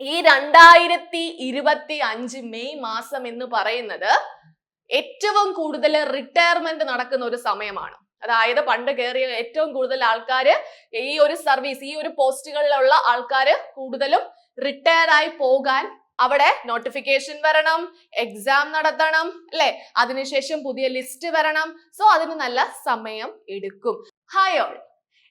ഈ രണ്ടായിരത്തി ഇരുപത്തി അഞ്ച് മെയ് മാസം എന്ന് പറയുന്നത് ഏറ്റവും കൂടുതൽ റിട്ടയർമെന്റ് നടക്കുന്ന ഒരു സമയമാണ്. അതായത് പണ്ട് കയറിയ ഏറ്റവും കൂടുതൽ ആൾക്കാർ ഈ ഒരു സർവീസ് ഈ ഒരു പോസ്റ്റുകളിലുള്ള ആൾക്കാർ കൂടുതലും റിട്ടയർ ആയി പോകാൻ അവിടെ നോട്ടിഫിക്കേഷൻ വരണം എക്സാം നടത്തണം അല്ലെ? അതിനുശേഷം പുതിയ ലിസ്റ്റ് വരണം. സോ അതിന് നല്ല സമയം എടുക്കും. ഹായ് ഓൾ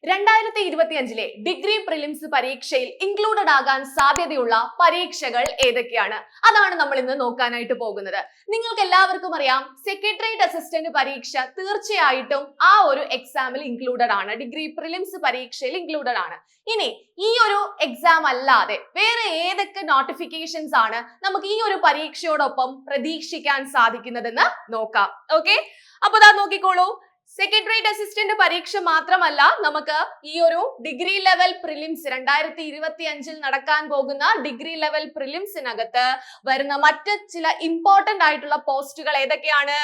രണ്ടായിരത്തി ഇരുപത്തി അഞ്ചിലെ ഡിഗ്രി പ്രിലിംസ് പരീക്ഷയിൽ ഇൻക്ലൂഡഡ് ആകാൻ സാധ്യതയുള്ള പരീക്ഷകൾ ഏതൊക്കെയാണ്? അതാണ് നമ്മൾ ഇന്ന് നോക്കാനായിട്ട് പോകുന്നത്. നിങ്ങൾക്ക് എല്ലാവർക്കും അറിയാം സെക്രട്ടേറിയറ്റ് അസിസ്റ്റന്റ് പരീക്ഷ തീർച്ചയായിട്ടും ആ ഒരു എക്സാമിൽ ഇൻക്ലൂഡഡ് ആണ്. ഡിഗ്രി പ്രിലിംസ് പരീക്ഷയിൽ ഇൻക്ലൂഡഡ് ആണ്. ഇനി ഈ ഒരു എക്സാം അല്ലാതെ വേറെ ഏതൊക്കെ നോട്ടിഫിക്കേഷൻസ് ആണ് നമുക്ക് ഈ ഒരു പരീക്ഷയോടൊപ്പം പ്രതീക്ഷിക്കാൻ സാധിക്കുന്നതെന്ന് നോക്കാം. ഓക്കെ അപ്പൊ അതാ നോക്കിക്കോളൂ. സെക്രട്ടേറിയറ്റ് അസിസ്റ്റന്റ് പരീക്ഷ മാത്രമല്ല നമുക്ക് ഈ ഒരു ഡിഗ്രി ലെവൽ പ്രിലിംസ് രണ്ടായിരത്തി ഇരുപത്തി അഞ്ചിൽ നടക്കാൻ പോകുന്ന ഡിഗ്രി ലെവൽ പ്രിലിംസിനകത്ത് വരുന്ന മറ്റ് ചില ഇമ്പോർട്ടന്റ് ആയിട്ടുള്ള പോസ്റ്റുകൾ ഏതൊക്കെയാണ്?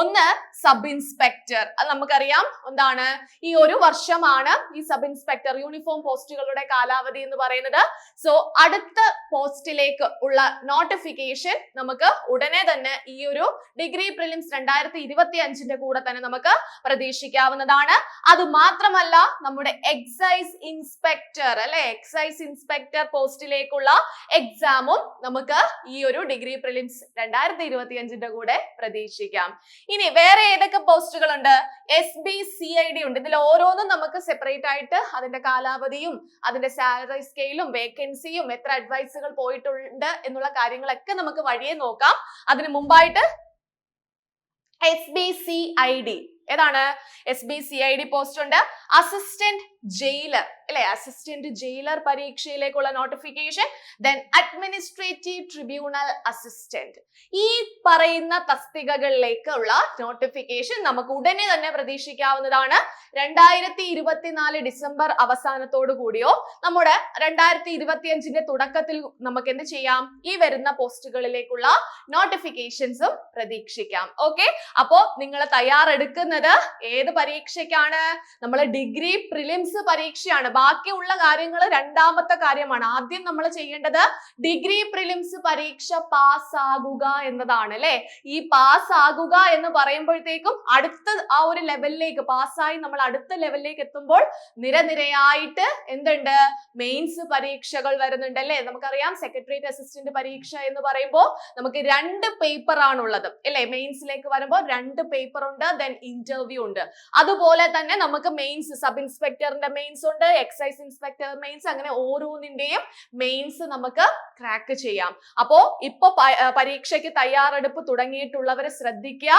ഒന്ന് സബ് ഇൻസ്പെക്ടർ അത് നമുക്കറിയാം എന്താണ്? ഈ ഒരു വർഷമാണ് ഈ സബ് ഇൻസ്പെക്ടർ യൂണിഫോം പോസ്റ്റുകളുടെ കാലാവധി എന്ന് പറയുന്നത്. സോ അടുത്ത പോസ്റ്റിലേക്ക് ഉള്ള നോട്ടിഫിക്കേഷൻ നമുക്ക് ഉടനെ തന്നെ ഈ ഒരു ഡിഗ്രി പ്രിലിംസ് രണ്ടായിരത്തി ഇരുപത്തി അഞ്ചിന്റെ കൂടെ തന്നെ നമുക്ക് പ്രതീക്ഷിക്കാവുന്നതാണ്. അത് മാത്രമല്ല നമ്മുടെ എക്സൈസ് ഇൻസ്പെക്ടർ അല്ലെ? എക്സൈസ് ഇൻസ്പെക്ടർ പോസ്റ്റിലേക്കുള്ള എക്സാമും നമുക്ക് ഈ ഒരു ഡിഗ്രി പ്രിലിംസ് രണ്ടായിരത്തി ഇരുപത്തി അഞ്ചിന്റെ കൂടെ പ്രതീക്ഷിക്കാം. ഇനി വേറെ ഏതൊക്കെ പോസ്റ്റുകൾ ഉണ്ട് S B C I D ഉണ്ട്. ഇതിൽ ഓരോന്നും നമുക്ക് സെപ്പറേറ്റ് ആയിട്ട് അതിന്റെ കാലാവധിയും അതിന്റെ സാലറി സ്കെയിലും വേക്കൻസിയും എത്ര അഡ്വൈസുകൾ പോയിട്ടുണ്ട് എന്നുള്ള കാര്യങ്ങളൊക്കെ നമുക്ക് വഴിയെ നോക്കാം. അതിന് മുമ്പായിട്ട് S B C I D ഏതാണ്? S B C I D post ഉണ്ട്. അസിസ്റ്റന്റ് ജയിലർ അല്ലെ? Assistant jailer പരീക്ഷയിലേക്കുള്ള notification then administrative tribunal assistant ഈ പറയുന്ന തസ്തികകളിലേക്കുള്ള നോട്ടിഫിക്കേഷൻ നമുക്ക് ഉടനെ തന്നെ പ്രതീക്ഷിക്കാവുന്നതാണ്. രണ്ടായിരത്തി ഇരുപത്തിനാല് ഡിസംബർ അവസാനത്തോടു കൂടിയോ നമ്മുടെ രണ്ടായിരത്തി ഇരുപത്തി അഞ്ചിന്റെ തുടക്കത്തിൽ നമുക്ക് എന്ത് ചെയ്യാം? ഈ വരുന്ന പോസ്റ്റുകളിലേക്കുള്ള നോട്ടിഫിക്കേഷൻസും പ്രതീക്ഷിക്കാം. ഓക്കെ അപ്പോ നിങ്ങൾ തയ്യാറെടുക്കുന്നത് ഏത് പരീക്ഷയ്ക്കാണ്? നമ്മൾ ഡിഗ്രി പ്രിലിംസ് പരീക്ഷയാണ്. ബാക്കിയുള്ള കാര്യങ്ങൾ രണ്ടാമത്തെ കാര്യമാണ്. ആദ്യം നമ്മൾ ചെയ്യേണ്ടത് ഡിഗ്രി പ്രിലിംസ് പരീക്ഷ പാസ്സാകുക എന്നതാണ് അല്ലെ? ഈ പാസ്സാകുക എന്ന് പറയുമ്പോഴത്തേക്കും അടുത്ത ആ ഒരു ലെവലിലേക്ക് പാസ്സായി നമ്മൾ അടുത്ത ലെവലിലേക്ക് എത്തുമ്പോൾ നിരനിരയായിട്ട് എന്തുണ്ട്? മെയിൻസ് പരീക്ഷകൾ വരുന്നുണ്ട് അല്ലെ? നമുക്കറിയാം സെക്രട്ടേറിയറ്റ് അസിസ്റ്റന്റ് പരീക്ഷ എന്ന് പറയുമ്പോൾ നമുക്ക് രണ്ട് പേപ്പർ ആണുള്ളത് അല്ലെ? മെയിൻസിലേക്ക് വരുമ്പോൾ രണ്ട് പേപ്പർ ഉണ്ട് ദെൻ ഇന്റർവ്യൂ ഉണ്ട്. അതുപോലെ തന്നെ നമുക്ക് മെയിൻസ് സബ് ഇൻസ്പെക്ടറിന്റെ മെയിൻസ് ഉണ്ട് എക്സൈസ് ഇൻസ്പെക്ടർ മെയിൻസ് അങ്ങനെ ഓരോന്നിന്റെയും മെയിൻസ് നമുക്ക് ക്രാക്ക് ചെയ്യാം. അപ്പോ ഇപ്പൊ പരീക്ഷയ്ക്ക് തയ്യാറെടുപ്പ് തുടങ്ങിയിട്ടുള്ളവരെ ശ്രദ്ധിക്കുക.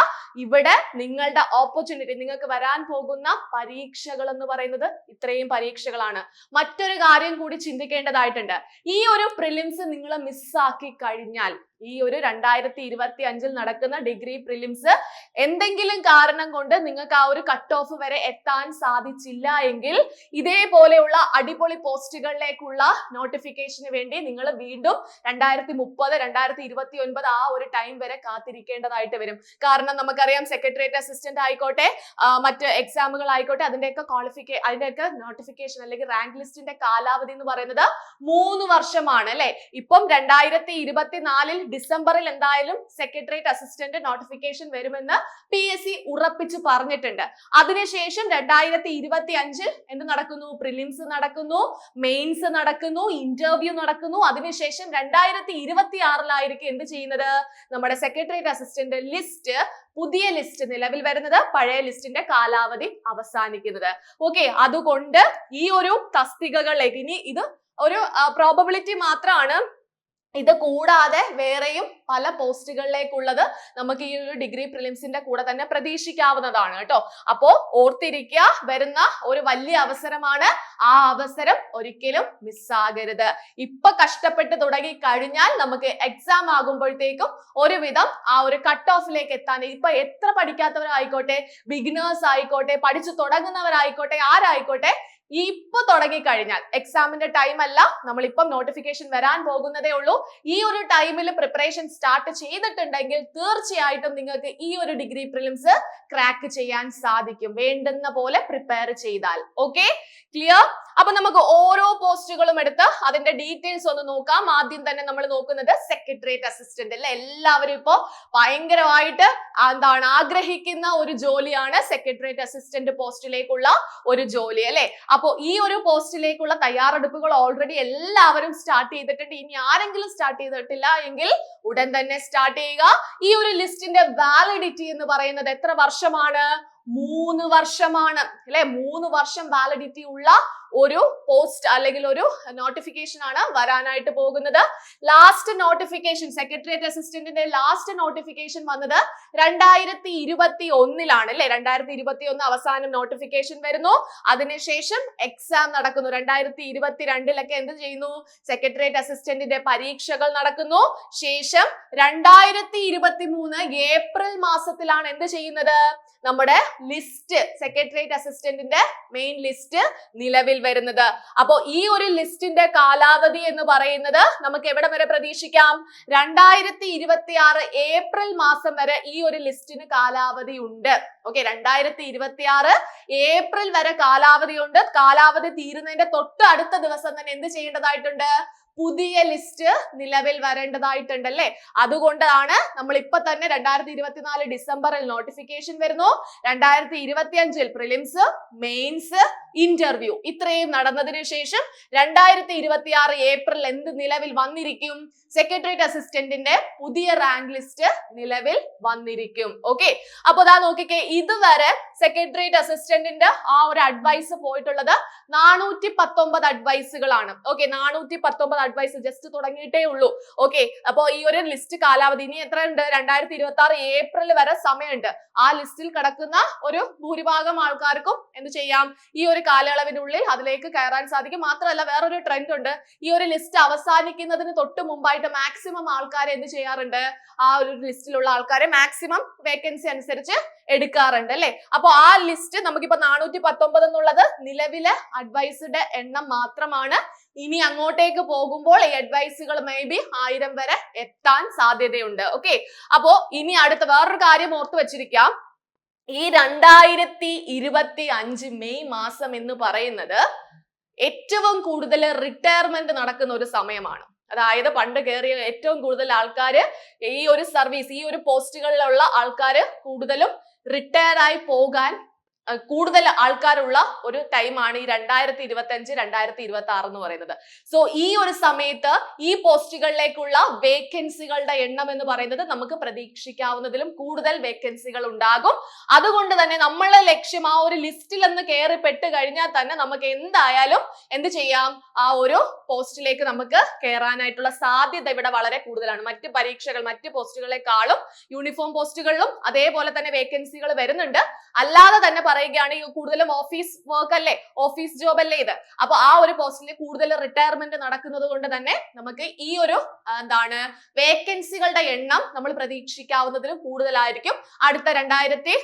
ഇവിടെ നിങ്ങളുടെ ഓപ്പർച്യൂണിറ്റി നിങ്ങൾക്ക് വരാൻ പോകുന്ന പരീക്ഷകൾ എന്ന് പറയുന്നത് ഇത്രയും പരീക്ഷകളാണ്. മറ്റൊരു കാര്യം കൂടി ചിന്തിക്കേണ്ടതായിട്ടുണ്ട്. ഈ ഒരു പ്രിലിംസ് നിങ്ങൾ മിസ്സാക്കി കഴിഞ്ഞാൽ ഈ ഒരു രണ്ടായിരത്തി ഇരുപത്തി അഞ്ചിൽ നടക്കുന്ന ഡിഗ്രി പ്രിലിംസ് എന്തെങ്കിലും കാരണം കൊണ്ട് നിങ്ങൾക്ക് ആ ഒരു കട്ട് ഓഫ് വരെ എത്താൻ സാധിച്ചില്ല എങ്കിൽ ഇതേപോലെയുള്ള അടിപൊളി പോസ്റ്റുകളിലേക്കുള്ള നോട്ടിഫിക്കേഷന് വേണ്ടി നിങ്ങൾ വീണ്ടും രണ്ടായിരത്തി മുപ്പത് രണ്ടായിരത്തി ഇരുപത്തി ഒൻപത് ആ ഒരു ടൈം വരെ കാത്തിരിക്കേണ്ടതായിട്ട് വരും. കാരണം നമുക്കറിയാം സെക്രട്ടേറിയറ്റ് അസിസ്റ്റന്റ് ആയിക്കോട്ടെ മറ്റ് എക്സാമുകൾ ആയിക്കോട്ടെ അതിന്റെയൊക്കെ ക്വാളിഫിക്കേ അതിന്റെയൊക്കെ നോട്ടിഫിക്കേഷൻ അല്ലെങ്കിൽ റാങ്ക് ലിസ്റ്റിന്റെ കാലാവധി എന്ന് പറയുന്നത് മൂന്ന് വർഷമാണ് അല്ലെ? ഇപ്പം രണ്ടായിരത്തി ഇരുപത്തിനാലിൽ ഡിസംബറിൽ എന്തായാലും സെക്രട്ടേറിയറ്റ് അസിസ്റ്റന്റ് നോട്ടിഫിക്കേഷൻ വരുമെന്ന് പി എസ് സി ഉറപ്പിച്ചു പറഞ്ഞിട്ടുണ്ട്. അതിനുശേഷം രണ്ടായിരത്തി ഇരുപത്തി അഞ്ചിൽ എന്ത് നടക്കുന്നു? പ്രിലിംസ് നടക്കുന്നു മെയിൻസ് നടക്കുന്നു ഇന്റർവ്യൂ നടക്കുന്നു. അതിനുശേഷം രണ്ടായിരത്തി ഇരുപത്തി ആറിലായിരിക്കും എന്ത് ചെയ്യുന്നത്? നമ്മുടെ സെക്രട്ടേറിയറ്റ് അസിസ്റ്റന്റ് ലിസ്റ്റ് പുതിയ ലിസ്റ്റ് നിലവിൽ വരുന്നത് പഴയ ലിസ്റ്റിന്റെ കാലാവധി അവസാനിക്കുന്നത്. ഓക്കെ അതുകൊണ്ട് ഈ ഒരു തസ്തികകളിലേക്ക് ഇനി ഇത് ഒരു പ്രോബബിലിറ്റി മാത്രമാണ് ഇത് കൂടാതെ വേറെയും പല പോസ്റ്റുകളിലേക്കുള്ളത് നമുക്ക് ഈ ഒരു ഡിഗ്രി പ്രിലിംസിന്റെ കൂടെ തന്നെ പ്രതീക്ഷിക്കാവുന്നതാണ് കേട്ടോ. അപ്പോ ഓർത്തിരിക്കുക വരുന്ന ഒരു വലിയ അവസരമാണ് ആ അവസരം ഒരിക്കലും മിസ്സാകരുത് ഇപ്പൊ കഷ്ടപ്പെട്ട് തുടങ്ങി കഴിഞ്ഞാൽ നമുക്ക് എക്സാം ആകുമ്പോഴത്തേക്കും ഒരുവിധം ആ ഒരു കട്ട് ഓഫിലേക്ക് എത്താൻ ഇപ്പൊ എത്ര പഠിക്കാത്തവരായിക്കോട്ടെ ബിഗിനേഴ്സ് ആയിക്കോട്ടെ പഠിച്ചു തുടങ്ങുന്നവരായിക്കോട്ടെ ആരായിക്കോട്ടെ ഈ തുടങ്ങി കഴിഞ്ഞാൽ എക്സാമിന്റെ ടൈം അല്ല നമ്മൾ ഇപ്പം നോട്ടിഫിക്കേഷൻ വരാൻ പോകുന്നതേ ഉള്ളൂ. ഈ ഒരു ടൈമിൽ പ്രിപ്പറേഷൻ സ്റ്റാർട്ട് ചെയ്തിട്ടുണ്ടെങ്കിൽ തീർച്ചയായിട്ടും നിങ്ങൾക്ക് ഈ ഒരു ഡിഗ്രി പ്രിലിംസ് ക്രാക്ക് ചെയ്യാൻ സാധിക്കും. വേണ്ടുന്ന പോലെ പ്രിപ്പയർ ചെയ്താൽ. ഓക്കെ ക്ലിയർ അപ്പൊ നമുക്ക് ഓരോ പോസ്റ്റുകളും എടുത്ത് അതിന്റെ ഡീറ്റെയിൽസ് ഒന്ന് നോക്കാം. ആദ്യം തന്നെ നമ്മൾ നോക്കുന്നത് സെക്രട്ടേറിയറ്റ് അസിസ്റ്റന്റ് അല്ലെ? എല്ലാവരും ഇപ്പോ ഭയങ്കരമായിട്ട് എന്താണ് ആഗ്രഹിക്കുന്ന ഒരു ജോലിയാണ് സെക്രട്ടേറിയറ്റ് അസിസ്റ്റന്റ് പോസ്റ്റിലേക്കുള്ള ഒരു ജോലി അല്ലെ? അപ്പോ ഈ ഒരു പോസ്റ്റിലേക്കുള്ള തയ്യാറെടുപ്പുകൾ ഓൾറെഡി എല്ലാവരും സ്റ്റാർട്ട് ചെയ്തിട്ടുണ്ട്. ഇനി ആരെങ്കിലും സ്റ്റാർട്ട് ചെയ്തിട്ടില്ല എങ്കിൽ ഉടൻ തന്നെ സ്റ്റാർട്ട് ചെയ്യുക. ഈ ഒരു ലിസ്റ്റിന്റെ വാലിഡിറ്റി എന്ന് പറയുന്നത് എത്ര വർഷമാണ്. മൂന്ന് വർഷമാണ്. അല്ലെ? മൂന്ന് വർഷം വാലിഡിറ്റി ഉള്ള ഒരു പോസ്റ്റ് അല്ലെങ്കിൽ ഒരു നോട്ടിഫിക്കേഷൻ ആണ് വരാനായിട്ട് പോകുന്നത്. ലാസ്റ്റ് നോട്ടിഫിക്കേഷൻ സെക്രട്ടേറിയറ്റ് അസിസ്റ്റന്റിന്റെ ലാസ്റ്റ് നോട്ടിഫിക്കേഷൻ വന്നത് രണ്ടായിരത്തി ഇരുപത്തി ഒന്നിലാണ് അല്ലെ? രണ്ടായിരത്തി ഇരുപത്തി ഒന്ന് അവസാനം നോട്ടിഫിക്കേഷൻ വരുന്നു. അതിനുശേഷം എക്സാം നടക്കുന്നു. രണ്ടായിരത്തി ഇരുപത്തി രണ്ടിലൊക്കെ എന്ത് ചെയ്യുന്നു? സെക്രട്ടേറിയറ്റ് അസിസ്റ്റന്റിന്റെ പരീക്ഷകൾ നടക്കുന്നു. ശേഷം രണ്ടായിരത്തി ഇരുപത്തി മൂന്ന് ഏപ്രിൽ മാസത്തിലാണ് എന്ത് ചെയ്യുന്നത്? നമ്മുടെ ലിസ്റ്റ് സെക്രട്ടേറിയറ്റ് അസിസ്റ്റന്റിന്റെ മെയിൻ ലിസ്റ്റ് നിലവിൽ വരുന്നത്. അപ്പോ ഈ ഒരു ലിസ്റ്റിന്റെ കാലാവധി എന്ന് പറയുന്നത് നമുക്ക് എവിടെ വരെ പ്രതീക്ഷിക്കാം? രണ്ടായിരത്തി ഇരുപത്തി ആറ് ഏപ്രിൽ മാസം വരെ ഈ ഒരു ലിസ്റ്റിന് കാലാവധി ഉണ്ട്. ഓക്കെ രണ്ടായിരത്തി ഇരുപത്തി ആറ് ഏപ്രിൽ വരെ കാലാവധി ഉണ്ട്. കാലാവധി തീരുന്നതിന്റെ തൊട്ട് അടുത്ത ദിവസം തന്നെ എന്ത് ചെയ്യേണ്ടതായിട്ടുണ്ട്? പുതിയ ലിസ്റ്റ് നിലവിൽ വരേണ്ടതായിട്ടുണ്ട് അല്ലേ അതുകൊണ്ടാണ് നമ്മൾ ഇപ്പൊ തന്നെ രണ്ടായിരത്തി ഇരുപത്തിനാല് ഡിസംബറിൽ നോട്ടിഫിക്കേഷൻ വരുന്നു. രണ്ടായിരത്തി ഇരുപത്തി അഞ്ചിൽ പ്രിലിംസ് മെയിൻസ് ഇന്റർവ്യൂ ഇത്രയും നടന്നതിനു ശേഷം രണ്ടായിരത്തി ഇരുപത്തി ആറ് ഏപ്രിൽ എന്ത് നിലവിൽ വന്നിരിക്കും? സെക്രട്ടേറിയറ്റ് അസിസ്റ്റന്റിന്റെ പുതിയ റാങ്ക് ലിസ്റ്റ് നിലവിൽ വന്നിരിക്കും. ഓക്കെ അപ്പൊ ദാ നോക്കിക്കേ ഇതുവരെ സെക്രട്ടേറിയറ്റ് അസിസ്റ്റന്റിന്റെ ആ ഒരു അഡ്വൈസ് പോയിട്ടുള്ളത് നാനൂറ്റി പത്തൊമ്പത് അഡ്വൈസുകളാണ് ഓക്കെ നാനൂറ്റി പത്തൊമ്പത് അഡ്വൈസ് ജസ്റ്റ് തുടങ്ങിയിട്ടേ ഉള്ളൂ. ഓക്കെ അപ്പൊ ഈ ഒരു ലിസ്റ്റ് കാലാവധി ഇനി എത്ര ഉണ്ട്? രണ്ടായിരത്തി ഇരുപത്തി ആറ് ഏപ്രിൽ വരെ സമയമുണ്ട്. ആ ലിസ്റ്റിൽ കിടക്കുന്ന ഒരു ഭൂരിഭാഗം ആൾക്കാർക്കും എന്ത് ചെയ്യാം? ഈ ഒരു കാലയളവിനുള്ളിൽ അതിലേക്ക് കയറാൻ സാധിക്കും. മാത്രമല്ല വേറൊരു ട്രെൻഡ് ഉണ്ട്. ഈ ഒരു ലിസ്റ്റ് അവസാനിക്കുന്നതിന് തൊട്ട് മുമ്പായിട്ട് മാക്സിമം ആൾക്കാരെ എന്ത് ചെയ്യാറുണ്ട്? ആ ഒരു ലിസ്റ്റിലുള്ള ആൾക്കാരെ മാക്സിമം വേക്കൻസി അനുസരിച്ച് എടുക്കാറുണ്ട് അല്ലെ? അപ്പൊ ആ ലിസ്റ്റ് നമുക്കിപ്പോ നാനൂറ്റി പത്തൊമ്പത് എന്നുള്ളത് നിലവിലെ അഡ്വൈസിന്റെ എണ്ണം മാത്രമാണ്. ഇനി അങ്ങോട്ടേക്ക് പോകുമ്പോൾ ഈ അഡ്വൈസുകൾ മേ ബി ആയിരം വരെ എത്താൻ സാധ്യതയുണ്ട്. ഓക്കെ അപ്പോ ഇനി അടുത്ത വേറൊരു കാര്യം ഓർത്തു വെച്ചിരിക്കാം. ഈ രണ്ടായിരത്തി ഇരുപത്തി അഞ്ച് മെയ് മാസം എന്ന് പറയുന്നത് ഏറ്റവും കൂടുതൽ റിട്ടയർമെന്റ് നടക്കുന്ന ഒരു സമയമാണ്. അതായത് പണ്ട് കയറിയ ഏറ്റവും കൂടുതൽ ആൾക്കാർ ഈ ഒരു സർവീസ് ഈ ഒരു പോസ്റ്റുകളിലുള്ള ആൾക്കാർ കൂടുതലും റിട്ടയർ ആയി പോകാൻ കൂടുതൽ ആൾക്കാരുള്ള ഒരു ടൈമാണ് ഈ രണ്ടായിരത്തി ഇരുപത്തി അഞ്ച് രണ്ടായിരത്തി ഇരുപത്തി ആറ് എന്ന് പറയുന്നത്. സോ ഈ ഒരു സമയത്ത് ഈ പോസ്റ്റുകളിലേക്കുള്ള വേക്കൻസികളുടെ എണ്ണം എന്ന് പറയുന്നത് നമുക്ക് പ്രതീക്ഷിക്കാവുന്നതിലും കൂടുതൽ വേക്കൻസികൾ ഉണ്ടാകും. അതുകൊണ്ട് തന്നെ നമ്മളെ ലക്ഷ്യം ആ ഒരു ലിസ്റ്റിൽ ഒന്ന് കയറി പെട്ട് കഴിഞ്ഞാൽ തന്നെ നമുക്ക് എന്തായാലും എന്ത് ചെയ്യാം? ആ ഒരു പോസ്റ്റിലേക്ക് നമുക്ക് കയറാനായിട്ടുള്ള സാധ്യത ഇവിടെ വളരെ കൂടുതലാണ്. മറ്റ് പരീക്ഷകൾ മറ്റ് പോസ്റ്റുകളെക്കാളും യൂണിഫോം പോസ്റ്റുകളിലും അതേപോലെ തന്നെ വേക്കൻസികൾ വരുന്നുണ്ട്. അല്ലാതെ തന്നെ പറയുകയാണെങ്കിൽ കൂടുതലും ഓഫീസ് വർക്ക് അല്ലേ? ഓഫീസ് ജോബ് അല്ലേ ഇത്? അപ്പൊ ആ ഒരു പോസ്റ്റിൽ കൂടുതൽ റിട്ടയർമെന്റ് നടക്കുന്നത് കൊണ്ട് തന്നെ നമുക്ക് ഈ ഒരു എന്താണ് വേക്കൻസികളുടെ എണ്ണം നമ്മൾ പ്രതീക്ഷിക്കാവുന്നതിലും കൂടുതലായിരിക്കും. അടുത്ത രണ്ടായിരത്തി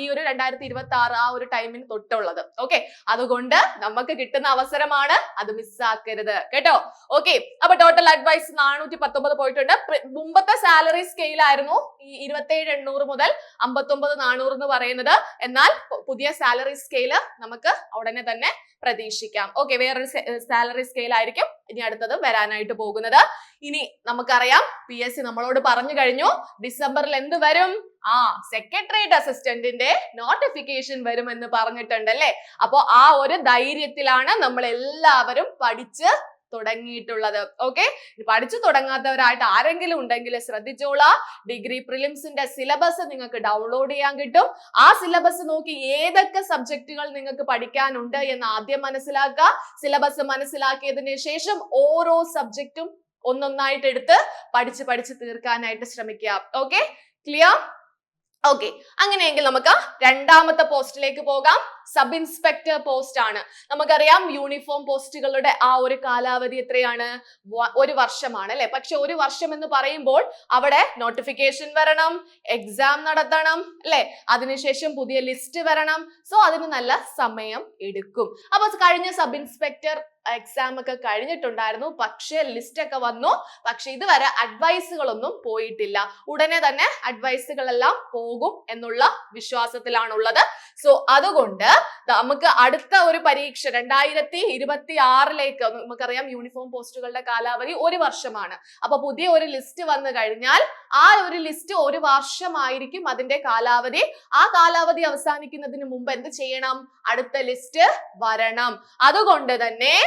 ഈ ഒരു രണ്ടായിരത്തി ഇരുപത്തി ആറ് ആ ഒരു ടൈമിന് തൊട്ടുള്ളത്. ഓക്കെ അതുകൊണ്ട് നമുക്ക് കിട്ടുന്ന അവസരമാണ് അത് മിസ്സാക്കരുത് കേട്ടോ? ഓക്കെ അപ്പൊ ടോട്ടൽ അഡ്വൈസ് നാനൂറ്റി പത്തൊമ്പത് പോയിട്ടുണ്ട് മുമ്പത്തെ സാലറി സ്കെയിൽ ആയിരുന്നു ഈ ഇരുപത്തേഴ് എണ്ണൂറ് മുതൽ അമ്പത്തൊമ്പത് നാനൂറ് എന്ന് പറയുന്നത്. എന്നാൽ പുതിയ സാലറി സ്കെയിൽ നമുക്ക് ഉടനെ തന്നെ പ്രതീക്ഷിക്കാം. ഓക്കെ വേറൊരു സാലറി സ്കെയിൽ ആയിരിക്കും ഇനി അടുത്തത് വരാനായിട്ട് പോകുന്നത്. ഇനി നമുക്കറിയാം പി എസ് സി നമ്മളോട് പറഞ്ഞു കഴിഞ്ഞു. ഡിസംബറിൽ എന്ത് വരും? ആ സെക്രട്ടേറിയറ്റ് അസിസ്റ്റന്റിന്റെ നോട്ടിഫിക്കേഷൻ വരുമെന്ന് പറഞ്ഞിട്ടുണ്ട് അല്ലെ? അപ്പോ ആ ഒരു ധൈര്യത്തിലാണ് നമ്മൾ എല്ലാവരും പഠിച്ച് തുടങ്ങിയിട്ടുള്ളത്. ഓക്കെ പഠിച്ചു തുടങ്ങാത്തവരായിട്ട് ആരെങ്കിലും ഉണ്ടെങ്കിൽ ശ്രദ്ധിച്ചോളാ. ഡിഗ്രി പ്രിലിംസിന്റെ സിലബസ് നിങ്ങൾക്ക് ഡൗൺലോഡ് ചെയ്യാൻ കിട്ടും. ആ സിലബസ് നോക്കി ഏതൊക്കെ സബ്ജക്റ്റുകൾ നിങ്ങൾക്ക് പഠിക്കാനുണ്ട് എന്ന് ആദ്യം മനസ്സിലാക്കുക. സിലബസ് മനസ്സിലാക്കിയതിന് ശേഷം ഓരോ സബ്ജക്റ്റും ഒന്നൊന്നായിട്ട് എടുത്ത് പഠിച്ച് പഠിച്ച് തീർക്കാനായിട്ട് ശ്രമിക്കുക. ഓക്കെ ക്ലിയർ ഓക്കെ അങ്ങനെയെങ്കിൽ നമുക്ക് രണ്ടാമത്തെ പോസ്റ്റിലേക്ക് പോകാം. സബ് ഇൻസ്പെക്ടർ പോസ്റ്റ് ആണ്. നമുക്കറിയാം യൂണിഫോം പോസ്റ്റുകളുടെ ആ ഒരു കാലാവധി എത്രയാണ്? ഒരു വർഷമാണ് അല്ലെ? പക്ഷെ ഒരു വർഷം എന്ന് പറയുമ്പോൾ അവിടെ നോട്ടിഫിക്കേഷൻ വരണം എക്സാം നടത്തണം അല്ലെ? അതിനുശേഷം പുതിയ ലിസ്റ്റ് വരണം. സോ അതിന് നല്ല സമയം എടുക്കും. അപ്പൊ കഴിഞ്ഞ സബ് ഇൻസ്പെക്ടർ എക്സാം ഒക്കെ കഴിഞ്ഞിട്ടുണ്ടായിരുന്നു. പക്ഷേ ലിസ്റ്റ് ഒക്കെ വന്നു. പക്ഷെ ഇതുവരെ അഡ്വൈസുകളൊന്നും പോയിട്ടില്ല. ഉടനെ തന്നെ അഡ്വൈസുകളെല്ലാം പോകും എന്നുള്ള വിശ്വാസത്തിലാണുള്ളത്. സോ അതുകൊണ്ട് നമുക്ക് അടുത്ത ഒരു പരീക്ഷ രണ്ടായിരത്തി ഇരുപത്തി ആറിലേക്ക് നമുക്കറിയാം യൂണിഫോം പോസ്റ്റുകളുടെ കാലാവധി ഒരു വർഷമാണ്. അപ്പൊ പുതിയ ഒരു ലിസ്റ്റ് വന്നു കഴിഞ്ഞാൽ ആ ഒരു ലിസ്റ്റ് ഒരു വർഷമായിരിക്കും അതിന്റെ കാലാവധി. ആ കാലാവധി അവസാനിക്കുന്നതിന് മുമ്പ് എന്ത് ചെയ്യണം? അടുത്ത ലിസ്റ്റ് വരണം. അതുകൊണ്ട് തന്നെ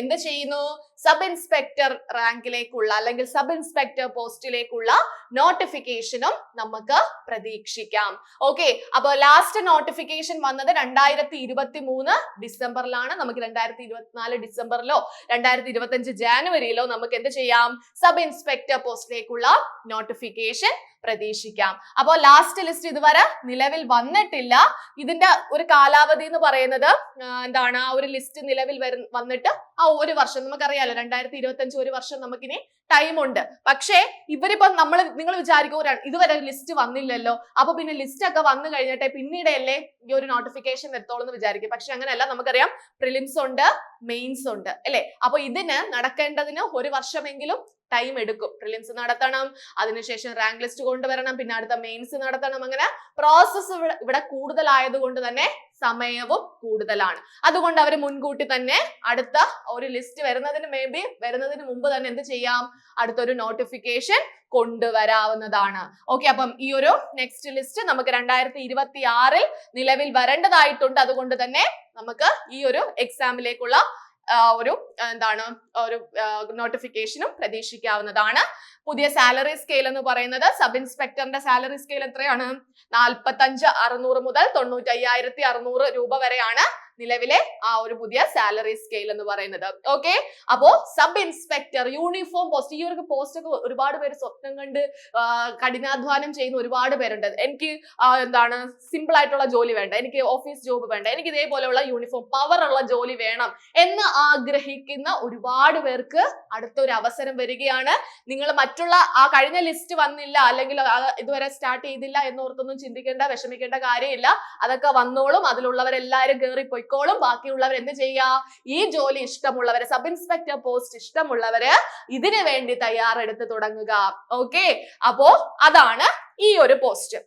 എന്ത് ചെയ്യുന്നു? സബ് ഇൻസ്പെക്ടർ റാങ്കിലേക്കുള്ള അല്ലെങ്കിൽ സബ് ഇൻസ്പെക്ടർ പോസ്റ്റിലേക്കുള്ള നോട്ടിഫിക്കേഷനും നമുക്ക് പ്രതീക്ഷിക്കാം. ഓക്കെ അപ്പൊ ലാസ്റ്റ് നോട്ടിഫിക്കേഷൻ വന്നത് രണ്ടായിരത്തി ഇരുപത്തി മൂന്ന് ഡിസംബറിലാണ്. നമുക്ക് രണ്ടായിരത്തി ഇരുപത്തിനാല് ഡിസംബറിലോ രണ്ടായിരത്തി ഇരുപത്തി അഞ്ച് ജാനുവരിയിലോ നമുക്ക് എന്ത് ചെയ്യാം? സബ് ഇൻസ്പെക്ടർ പോസ്റ്റിലേക്കുള്ള നോട്ടിഫിക്കേഷൻ പ്രതീക്ഷിക്കാം. അപ്പോൾ ലാസ്റ്റ് ലിസ്റ്റ് ഇതുവരെ നിലവിൽ വന്നിട്ടില്ല. ഇതിന്റെ ഒരു കാലാവധി എന്ന് പറയുന്നത് എന്താണ്? ആ ഒരു ലിസ്റ്റ് നിലവിൽ വന്നിട്ട് ആ ഒരു വർഷം നമുക്കറിയാലോ രണ്ടായിരത്തി ഇരുപത്തി അഞ്ച് ഒരു വർഷം നമുക്കിനി ടൈം ഉണ്ട്. പക്ഷേ ഇവരിപ്പം നമ്മൾ നിങ്ങൾ വിചാരിക്കും "ഒരു- ഇതുവരെ ലിസ്റ്റ് വന്നില്ലല്ലോ. അപ്പൊ പിന്നെ ലിസ്റ്റ് ഒക്കെ വന്നു കഴിഞ്ഞിട്ട് പിന്നീടല്ലേ ഈ ഒരു നോട്ടിഫിക്കേഷൻ എത്തോളൂ എന്ന് വിചാരിക്കും. പക്ഷെ അങ്ങനെയല്ല നമുക്കറിയാം പ്രിലിംസ് ഉണ്ട് മെയിൻസ് ഉണ്ട് അല്ലെ? അപ്പൊ ഇതിന് നടക്കേണ്ടതിന് ഒരു വർഷമെങ്കിലും ടൈം എടുക്കും. പ്രിലിംസ് നടത്തണം അതിനുശേഷം റാങ്ക് ലിസ്റ്റ് കൊണ്ടുവരണം പിന്നെ അടുത്ത മെയിൻസ് നടത്തണം അങ്ങനെ പ്രോസസ്സ് ഇവിടെ കൂടുതലായത് കൊണ്ട് തന്നെ സമയവും കൂടുതലാണ്. അതുകൊണ്ട് അവർ മുൻകൂട്ടി തന്നെ അടുത്ത ഒരു ലിസ്റ്റ് വരുന്നതിന് മേ ബി വരുന്നതിന് മുമ്പ് തന്നെ എന്ത് ചെയ്യാം? അടുത്തൊരു നോട്ടിഫിക്കേഷൻ കൊണ്ടുവരാവുന്നതാണ്. ഓക്കെ അപ്പം ഈ ഒരു നെക്സ്റ്റ് ലിസ്റ്റ് നമുക്ക് രണ്ടായിരത്തി ഇരുപത്തി ആറിൽ നിലവിൽ വരേണ്ടതായിട്ടുണ്ട്. അതുകൊണ്ട് തന്നെ നമുക്ക് ഈ ഒരു എക്സാമിലേക്കുള്ള ഒരു എന്താണ് ഒരു നോട്ടിഫിക്കേഷനും പ്രതീക്ഷിക്കാവുന്നതാണ്. പുതിയ സാലറി സ്കെയിൽ എന്ന് പറയുന്നത് സബ് ഇൻസ്പെക്ടറിന്റെ സാലറി സ്കെയിൽ എത്രയാണ്? നാൽപ്പത്തഞ്ച് അറുന്നൂറ് മുതൽ തൊണ്ണൂറ്റി അയ്യായിരത്തി അറുന്നൂറ് രൂപ വരെയാണ്. നിലവിലെ ആ ഒരു പുതിയ സാലറി സ്കെയിൽ എന്ന് പറയുന്നത്. ഓക്കെ അപ്പോ സബ് ഇൻസ്പെക്ടർ യൂണിഫോം പോസ്റ്റ് ഈ ഒരു പോസ്റ്റ് ഒക്കെ ഒരുപാട് പേര് സ്വപ്നം കണ്ട് കഠിനാധ്വാനം ചെയ്യുന്ന ഒരുപാട് പേരുണ്ട്. എനിക്ക് എന്താണ് സിമ്പിൾ ആയിട്ടുള്ള ജോലി വേണ്ട. എനിക്ക് ഓഫീസ് ജോബ് വേണ്ട. എനിക്ക് ഇതേപോലെയുള്ള യൂണിഫോം പവർ ഉള്ള ജോലി വേണം എന്ന് ആഗ്രഹിക്കുന്ന ഒരുപാട് പേർക്ക് അടുത്തൊരു അവസരം വരികയാണ്. നിങ്ങൾ മറ്റുള്ള ആ കഴിഞ്ഞ ലിസ്റ്റ് വന്നില്ല അല്ലെങ്കിൽ ഇതുവരെ സ്റ്റാർട്ട് ചെയ്തില്ല എന്നോർത്തൊന്നും ചിന്തിക്കേണ്ട വിഷമിക്കേണ്ട കാര്യമില്ല. അതൊക്കെ വന്നോളും. അതിലുള്ളവരെല്ലാരും കയറി പൊയ്ക്കോളും ബാക്കിയുള്ളവർ എന്ത് ചെയ്യുക? ഈ ജോലി ഇഷ്ടമുള്ളവര് സബ് ഇൻസ്പെക്ടർ പോസ്റ്റ് ഇഷ്ടമുള്ളവര് ഇതിനു വേണ്ടി തയ്യാറെടുത്ത് തുടങ്ങുക. ഓക്കെ അപ്പോ അതാണ് ഈ ഒരു പോസ്റ്റ്.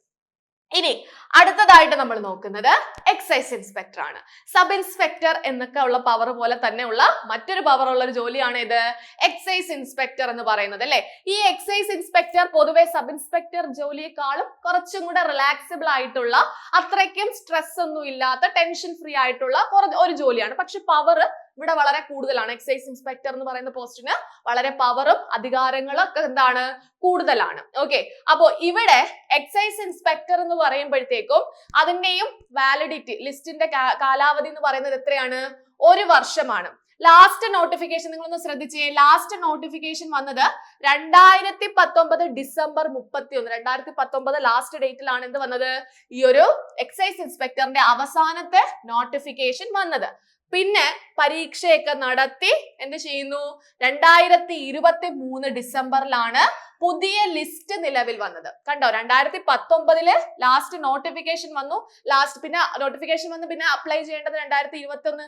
ഇനി അടുത്തതായിട്ട് നമ്മൾ നോക്കുന്നത് എക്സൈസ് ഇൻസ്പെക്ടർ ആണ്. സബ് ഇൻസ്പെക്ടർ എന്നൊക്കെ ഉള്ള പവർ പോലെ തന്നെയുള്ള മറ്റൊരു പവർ ഉള്ള ഒരു ജോലിയാണ് ഇത് എക്സൈസ് ഇൻസ്പെക്ടർ എന്ന് പറയുന്നത് അല്ലെ? ഈ എക്സൈസ് ഇൻസ്പെക്ടർ പൊതുവെ സബ് ഇൻസ്പെക്ടർ ജോലിയെക്കാളും കുറച്ചും കൂടെ റിലാക്സിബിൾ ആയിട്ടുള്ള അത്രയ്ക്കും സ്ട്രെസ് ഒന്നും ഇല്ലാത്ത ടെൻഷൻ ഫ്രീ ആയിട്ടുള്ള ഒരു ജോലിയാണ്. പക്ഷെ പവർ ഇവിടെ വളരെ കൂടുതലാണ്. എക്സൈസ് ഇൻസ്പെക്ടർ എന്ന് പറയുന്ന പോസ്റ്റിന് വളരെ പവറും അധികാരങ്ങളും ഒക്കെ എന്താണ്? കൂടുതലാണ്. ഓക്കെ അപ്പോ ഇവിടെ എക്സൈസ് ഇൻസ്പെക്ടർ എന്ന് പറയുമ്പോഴത്തേക്കും അതിന്റെയും വാലിഡിറ്റി ലിസ്റ്റിന്റെ കാലാവധി എന്ന് പറയുന്നത് എത്രയാണ്? ഒരു വർഷമാണ്. ലാസ്റ്റ് നോട്ടിഫിക്കേഷൻ നിങ്ങളൊന്ന് ശ്രദ്ധിച്ചേ. ലാസ്റ്റ് നോട്ടിഫിക്കേഷൻ വന്നത് രണ്ടായിരത്തി പത്തൊമ്പത് ഡിസംബർ മുപ്പത്തി ഒന്ന് രണ്ടായിരത്തി പത്തൊമ്പത് ലാസ്റ്റ് ഡേറ്റിലാണ് എന്ത് വന്നത്? ഈ ഒരു എക്സൈസ് ഇൻസ്പെക്ടറിന്റെ അവസാനത്തെ നോട്ടിഫിക്കേഷൻ വന്നത്. പിന്നെ പരീക്ഷയൊക്കെ നടത്തി എന്ത് ചെയ്യുന്നു? രണ്ടായിരത്തി ഇരുപത്തി മൂന്ന് ഡിസംബറിലാണ് പുതിയ ലിസ്റ്റ് നിലവിൽ വന്നത്. കണ്ടോ? രണ്ടായിരത്തി പത്തൊമ്പതിൽ ലാസ്റ്റ് നോട്ടിഫിക്കേഷൻ വന്നു. ലാസ്റ്റ് പിന്നെ നോട്ടിഫിക്കേഷൻ വന്ന് പിന്നെ അപ്ലൈ ചെയ്യേണ്ടത് രണ്ടായിരത്തി ഇരുപത്തി ഒന്ന്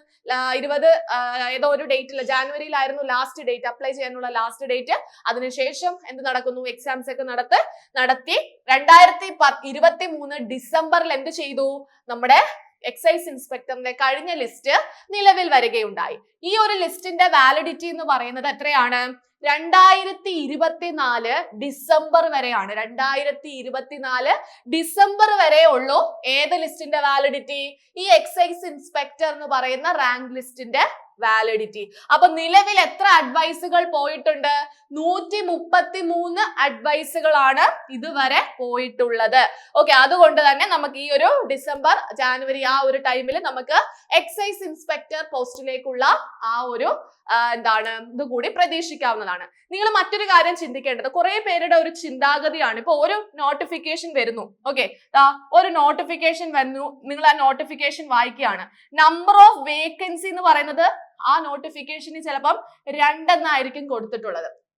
ഇരുപത് ഏതോ ഒരു ഡേറ്റിൽ ജാനുവരിയിലായിരുന്നു ലാസ്റ്റ് ഡേറ്റ് അപ്ലൈ ചെയ്യാനുള്ള ലാസ്റ്റ് ഡേറ്റ് അതിനുശേഷം എന്ത് നടക്കുന്നു? എക്സാംസ് ഒക്കെ നടത്ത് നടത്തി. രണ്ടായിരത്തി ഇരുപത്തി മൂന്ന് ഡിസംബറിൽ എന്ത് ചെയ്തു? നമ്മുടെ എക്സൈസ് ഇൻസ്പെക്ടറിന്റെ കഴിഞ്ഞ ലിസ്റ്റ് നിലവിൽ വരികയുണ്ടായി. ഈ ഒരു ലിസ്റ്റിന്റെ വാലിഡിറ്റി എന്ന് പറയുന്നത് എത്രയാണ്? രണ്ടായിരത്തി ഇരുപത്തിനാല് ഡിസംബർ വരെയാണ്. രണ്ടായിരത്തി ഇരുപത്തിനാല് ഡിസംബർ വരെ ഉള്ളൂ ഏത് ലിസ്റ്റിന്റെ വാലിഡിറ്റി ഈ എക്സൈസ് ഇൻസ്പെക്ടർ എന്ന് പറയുന്ന റാങ്ക് ലിസ്റ്റിന്റെ വാലിഡിറ്റി അപ്പൊ നിലവിൽ എത്ര അഡ്വൈസുകൾ പോയിട്ടുണ്ട്? നൂറ്റി മുപ്പത്തി മൂന്ന് അഡ്വൈസുകളാണ് ഇതുവരെ പോയിട്ടുള്ളത്. ഓക്കെ അതുകൊണ്ട് തന്നെ നമുക്ക് ഈ ഒരു ഡിസംബർ ജാനുവരി ആ ഒരു ടൈമിൽ നമുക്ക് എക്സൈസ് ഇൻസ്പെക്ടർ പോസ്റ്റിലേക്കുള്ള ആ ഒരു എന്താണ് ഇത് കൂടി പ്രതീക്ഷിക്കാവുന്നതാണ്. നിങ്ങൾ മറ്റൊരു കാര്യം ചിന്തിക്കേണ്ടത്. കുറെ പേരുടെ ഒരു ചിന്താഗതിയാണ്. ഇപ്പൊ ഒരു നോട്ടിഫിക്കേഷൻ വരുന്നു. ഓക്കെ ഒരു നോട്ടിഫിക്കേഷൻ വന്നു നിങ്ങൾ ആ നോട്ടിഫിക്കേഷൻ വായിക്കുകയാണ്. നമ്പർ ഓഫ് വേക്കൻസി എന്ന് പറയുന്നത് ആ നോട്ടിഫിക്കേഷന് ചിലപ്പം രണ്ടെന്നായിരിക്കും കൊടുത്തിട്ടുള്ളത്.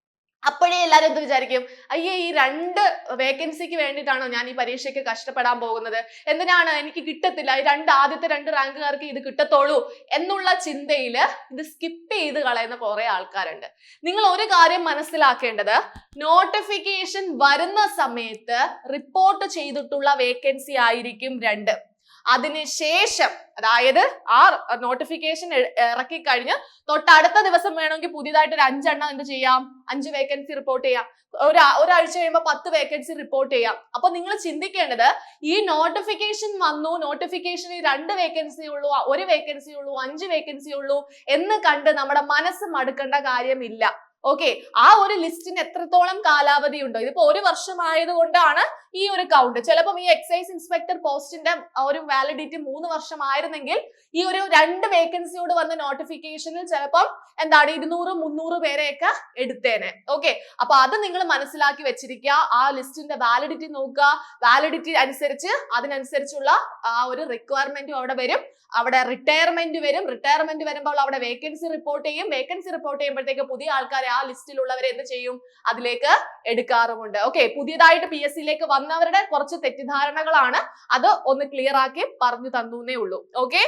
അപ്പോഴേ എല്ലാവരും എന്ത് വിചാരിക്കും? അയ്യേ ഈ രണ്ട് വേക്കൻസിക്ക് വേണ്ടിയിട്ടാണോ ഞാൻ ഈ പരീക്ഷയ്ക്ക് കഷ്ടപ്പെടാൻ പോകുന്നത്? എന്തിനാണ് എനിക്ക് കിട്ടത്തില്ല? ഈ രണ്ട് ആദ്യത്തെ രണ്ട് റാങ്കുകാർക്ക് ഇത് കിട്ടത്തുള്ളൂ എന്നുള്ള ചിന്തയിൽ ഇത് സ്കിപ്പ് ചെയ്ത് കളയുന്ന കുറെ ആൾക്കാരുണ്ട്. നിങ്ങൾ ഒരു കാര്യം മനസ്സിലാക്കേണ്ടത്. നോട്ടിഫിക്കേഷൻ വരുന്ന സമയത്ത് റിപ്പോർട്ട് ചെയ്തിട്ടുള്ള വേക്കൻസി ആയിരിക്കും രണ്ട്. അതിനുശേഷം അതായത് ആ നോട്ടിഫിക്കേഷൻ ഇറക്കി കഴിഞ്ഞ് തൊട്ടടുത്ത ദിവസം വേണമെങ്കിൽ പുതിയതായിട്ട് ഒരു അഞ്ചെണ്ണം എന്ത് ചെയ്യാം? അഞ്ച് വേക്കൻസി റിപ്പോർട്ട് ചെയ്യാം. ഒരു ഒരാഴ്ച കഴിയുമ്പോൾ പത്ത് വേക്കൻസി റിപ്പോർട്ട് ചെയ്യാം. അപ്പൊ നിങ്ങൾ ചിന്തിക്കേണ്ടത് ഈ നോട്ടിഫിക്കേഷൻ വന്നു നോട്ടിഫിക്കേഷനിൽ രണ്ട് വേക്കൻസി ഉള്ളൂ ഒരു വേക്കൻസി ഉള്ളൂ അഞ്ച് വേക്കൻസി ഉള്ളൂ എന്ന് കണ്ട് നമ്മുടെ മനസ്സ് മടുക്കേണ്ട കാര്യമില്ല. ഓക്കെ ആ ഒരു ലിസ്റ്റിന് എത്രത്തോളം കാലാവധി ഉണ്ടോ ഇതിപ്പോ ഒരു വർഷമായത് കൊണ്ടാണ് ഈ ഒരു കൗണ്ട് ചിലപ്പം ഈ എക്സൈസ് ഇൻസ്പെക്ടർ പോസ്റ്റിന്റെ ഒരു വാലിഡിറ്റി മൂന്ന് വർഷമായിരുന്നെങ്കിൽ ഈ ഒരു രണ്ട് വേക്കൻസിയോട് വന്ന നോട്ടിഫിക്കേഷനിൽ ചിലപ്പം എന്താണ് ഇരുന്നൂറ് മുന്നൂറ് പേരെയൊക്കെ എടുത്തേനെ. ഓക്കെ അപ്പൊ അത് നിങ്ങൾ മനസ്സിലാക്കി വെച്ചിരിക്കുക. ആ ലിസ്റ്റിന്റെ വാലിഡിറ്റി നോക്കുക. വാലിഡിറ്റി അനുസരിച്ച് അതിനനുസരിച്ചുള്ള ആ ഒരു റിക്വയർമെന്റും അവിടെ വരും. അവിടെ റിട്ടയർമെന്റ് വരും. റിട്ടയർമെന്റ് വരുമ്പോൾ അവിടെ വേക്കൻസി റിപ്പോർട്ട് ചെയ്യും. വേക്കൻസി റിപ്പോർട്ട് ചെയ്യുമ്പോഴത്തേക്ക് പുതിയ ആൾക്കാരെ ആ ലിസ്റ്റിലുള്ളവരെ എന്ത് ചെയ്യും? അതിലേക്ക് എടുക്കാറുമുണ്ട്. ഓക്കെ പുതിയതായിട്ട് പി എസ് സിയിലേക്ക് വന്നവരുടെ കുറച്ച് തെറ്റിദ്ധാരണകളാണ് അത് ഒന്ന് ക്ലിയർ ആക്കി പറഞ്ഞു തന്നേ ഉള്ളൂ. ഓക്കെ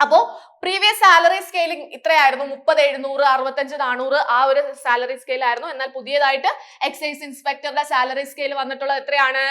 അപ്പോ പ്രീവിയസ് സാലറി സ്കെയിലിംഗ് ഇത്രയായിരുന്നു. മുപ്പത് എഴുന്നൂറ് അറുപത്തഞ്ച് നാനൂറ് ആ ഒരു സാലറി സ്കെയിൽ ആയിരുന്നു. എന്നാൽ പുതിയതായിട്ട് എക്സൈസ് ഇൻസ്പെക്ടറുടെ സാലറി സ്കെയിൽ വന്നിട്ടുള്ളത് എത്രയാണ്?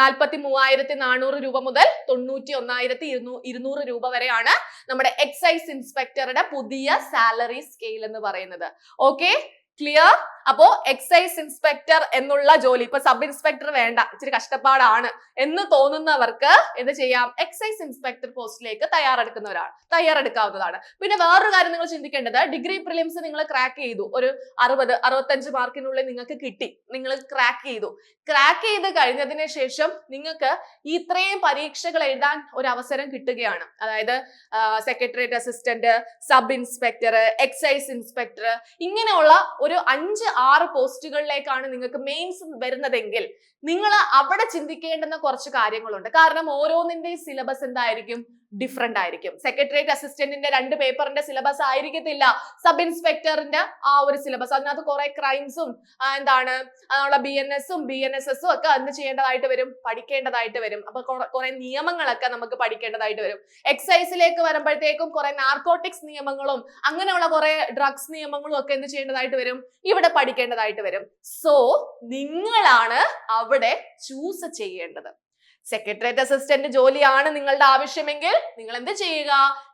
നാൽപ്പത്തി മൂവായിരത്തി നാനൂറ് രൂപ മുതൽ തൊണ്ണൂറ്റി ഒന്നായിരത്തി ഇരുന്നൂ ഇരുന്നൂറ് രൂപ വരെയാണ് നമ്മുടെ എക്സൈസ് ഇൻസ്പെക്ടറുടെ പുതിയ സാലറി സ്കെയിൽ എന്ന് പറയുന്നത്. ഓക്കെ ക്ലിയർ അപ്പോ എക്സൈസ് ഇൻസ്പെക്ടർ എന്നുള്ള ജോലി. ഇപ്പൊ സബ് ഇൻസ്പെക്ടർ വേണ്ട. ഇച്ചിരി കഷ്ടപ്പാടാണ്. എന്ന് തോന്നുന്നവർക്ക് എന്ത് ചെയ്യാം? എക്സൈസ് ഇൻസ്പെക്ടർ പോസ്റ്റിലേക്ക് തയ്യാറെടുക്കുന്നവരാണ്. തയ്യാറെടുക്കാവുന്നതാണ്. പിന്നെ വേറൊരു കാര്യം നിങ്ങൾ ചിന്തിക്കേണ്ടത്. ഡിഗ്രി പ്രിലിംസ് നിങ്ങൾ ക്രാക്ക് ചെയ്തു. ഒരു അറുപത് അറുപത്തഞ്ച് മാർക്കിനുള്ളിൽ നിങ്ങൾക്ക് കിട്ടി. നിങ്ങൾ ക്രാക്ക് ചെയ്തു. ക്രാക്ക് ചെയ്ത് കഴിഞ്ഞതിന് ശേഷം നിങ്ങൾക്ക് ഇത്രയും പരീക്ഷകൾ എഴുതാൻ ഒരു അവസരം കിട്ടുകയാണ്. അതായത് secretariat assistant sub inspector excise inspector ഇങ്ങനെയുള്ള ഒരു അഞ്ച് ആറ് പോസ്റ്റുകളിലേക്കാണ് നിങ്ങൾക്ക് മെയിൻസ് വരുന്നതെങ്കിൽ നിങ്ങൾ അവിടെ ചിന്തിക്കേണ്ടുന്ന കുറച്ച് കാര്യങ്ങളുണ്ട്. കാരണം ഓരോന്നിന്റെയും സിലബസ് എന്തായിരിക്കും? ഡിഫറെന്റ് ആയിരിക്കും. സെക്രട്ടേറിയറ്റ് അസിസ്റ്റന്റിന്റെ രണ്ട് പേപ്പറിന്റെ സിലബസ് ആയിരിക്കത്തില്ല. സബ് ഇൻസ്പെക്ടറിന്റെ ആ ഒരു സിലബസ് അതിനകത്ത് കുറെ ക്രൈംസും എന്താണ് അതിനുള്ള ബി എൻ എസും ബി എൻ എസ് എസും ഒക്കെ അന്ന് ചെയ്യേണ്ടതായിട്ട് വരും? പഠിക്കേണ്ടതായിട്ട് വരും. അപ്പൊ കുറെ നിയമങ്ങളൊക്കെ നമുക്ക് പഠിക്കേണ്ടതായിട്ട് വരും. എക്സൈസിലേക്ക് വരുമ്പോഴത്തേക്കും കുറെ നാർക്കോട്ടിക്സ് നിയമങ്ങളും അങ്ങനെയുള്ള കുറെ ഡ്രഗ്സ് നിയമങ്ങളും ഒക്കെ എന്ത് ചെയ്യേണ്ടതായിട്ട് വരും? ഇവിടെ പഠിക്കേണ്ടതായിട്ട് വരും. സോ നിങ്ങളാണ് അവിടെ ചൂസ് ചെയ്യേണ്ടത്. സെക്രട്ടേറിയറ്റ് അസിസ്റ്റന്റ് ജോലിയാണ് നിങ്ങളുടെ ആവശ്യമെങ്കിൽ നിങ്ങൾ എന്ത് ചെയ്യുക?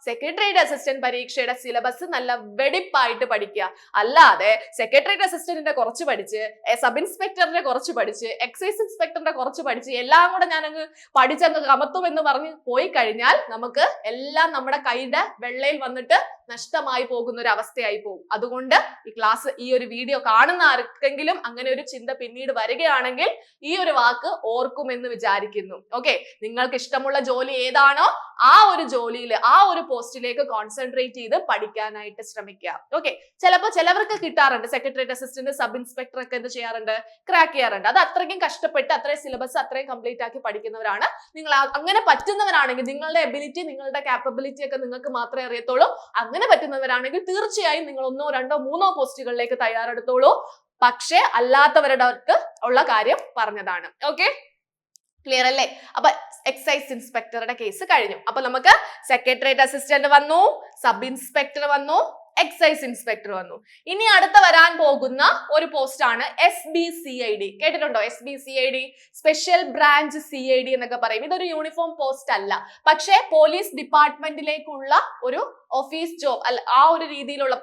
സെക്രട്ടേറിയറ്റ് അസിസ്റ്റന്റ് പരീക്ഷയുടെ സിലബസ് നല്ല വെടിപ്പായിട്ട് പഠിക്കുക. അല്ലാതെ സെക്രട്ടേറിയറ്റ് അസിസ്റ്റന്റിന്റെ കുറച്ച് പഠിച്ച് സബ് ഇൻസ്പെക്ടറിന്റെ കുറച്ച് പഠിച്ച് എക്സൈസ് ഇൻസ്പെക്ടറിന്റെ കുറച്ച് പഠിച്ച് എല്ലാം കൂടെ ഞാനങ്ങ് പഠിച്ചങ്ങ് കമത്തും എന്ന് പറഞ്ഞ് പോയി കഴിഞ്ഞാൽ നമുക്ക് എല്ലാം നമ്മുടെ കൈയുടെ വെള്ളയിൽ വന്നിട്ട് നഷ്ടമായി പോകുന്ന ഒരു അവസ്ഥയായി പോകും. അതുകൊണ്ട് ഈ ക്ലാസ് ഈ ഒരു വീഡിയോ കാണുന്ന ആർക്കെങ്കിലും അങ്ങനെ ഒരു ചിന്ത പിന്നീട് വരികയാണെങ്കിൽ ഈ ഒരു വാക്ക് ഓർക്കുമെന്ന് വിചാരിക്കുന്നു. ഓക്കെ നിങ്ങൾക്ക് ഇഷ്ടമുള്ള ജോലി ഏതാണോ ആ ഒരു ജോലിയിൽ ആ ഒരു പോസ്റ്റിലേക്ക് കോൺസെൻട്രേറ്റ് ചെയ്ത് പഠിക്കാനായിട്ട് ശ്രമിക്കുക. ഓക്കെ ചിലപ്പോൾ ചിലവർക്ക് കിട്ടാറുണ്ട്. സെക്രട്ടേറിയറ്റ് അസിസ്റ്റന്റ് സബ് ഇൻസ്പെക്ടർ ഒക്കെ എന്ത് ചെയ്യാറുണ്ട്? ക്രാക്ക് ചെയ്യാറുണ്ട്. അത് അത്രയ്ക്കും കഷ്ടപ്പെട്ട് അത്രയും സിലബസ് അത്രയും കംപ്ലീറ്റ് ആക്കി പഠിക്കുന്നവരാണ്. നിങ്ങൾ അങ്ങനെ പറ്റുന്നവരാണെങ്കിൽ നിങ്ങളുടെ എബിലിറ്റി നിങ്ങളുടെ കാപ്പബിലിറ്റി ഒക്കെ നിങ്ങൾക്ക് മാത്രമേ അറിയത്തുള്ളൂ. അങ്ങനെ പറ്റുന്നവരാണെങ്കിൽ തീർച്ചയായും നിങ്ങൾ ഒന്നോ രണ്ടോ മൂന്നോ പോസ്റ്റുകളിലേക്ക് തയ്യാറെടുത്തോളൂ. പക്ഷേ അല്ലാത്തവരുടെ ഉള്ള കാര്യം പറഞ്ഞതാണ്. ഓക്കെ ക്ലിയർ അല്ലേ? അപ്പൊ എക്സൈസ് ഇൻസ്പെക്ടറുടെ കേസ് കഴിഞ്ഞു. അപ്പൊ നമുക്ക് സെക്രട്ടേറിയറ്റ് അസിസ്റ്റന്റ് വന്നു സബ് ഇൻസ്പെക്ടർ വന്നു എക്സൈസ് ഇൻസ്പെക്ടർ വന്നു. ഇനി അടുത്ത വരാൻ പോകുന്ന ഒരു പോസ്റ്റ് ആണ് S B C I D കേട്ടിട്ടുണ്ടോ? S B C I D special branch C I D എന്നൊക്കെ പറയും. ഇതൊരു യൂണിഫോം പോസ്റ്റ് അല്ല. പക്ഷേ പോലീസ് ഡിപ്പാർട്ട്മെന്റിലേക്കുള്ള ഒരു ഓഫീസ് ജോബ് അല്ല ആ ഒരു രീതിയിലുള്ള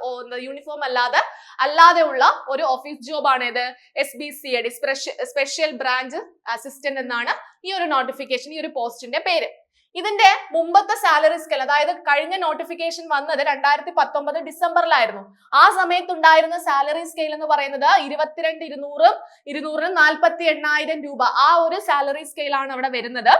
യൂണിഫോം അല്ലാതെ അല്ലാതെ ഉള്ള ഒരു ഓഫീസ് ജോബ് ആണ് ഇത് S B C I D special branch assistant എന്നാണ് ഈ ഒരു നോട്ടിഫിക്കേഷൻ ഈ ഒരു പോസ്റ്റിന്റെ പേര്. ഇതിന്റെ മുമ്പത്തെ സാലറി സ്കെയിൽ അതായത് കഴിഞ്ഞ നോട്ടിഫിക്കേഷൻ വന്നത് രണ്ടായിരത്തി പത്തൊമ്പത് ഡിസംബറിലായിരുന്നു. ആ സമയത്തുണ്ടായിരുന്ന സാലറി സ്കെയിൽ എന്ന് പറയുന്നത് ഇരുപത്തിരണ്ട് ഇരുന്നൂറും ഇരുന്നൂറിനും നാൽപ്പത്തി എണ്ണായിരം രൂപ. ആ ഒരു സാലറി സ്കെയിൽ ആണ് അവിടെ വരുന്നത്.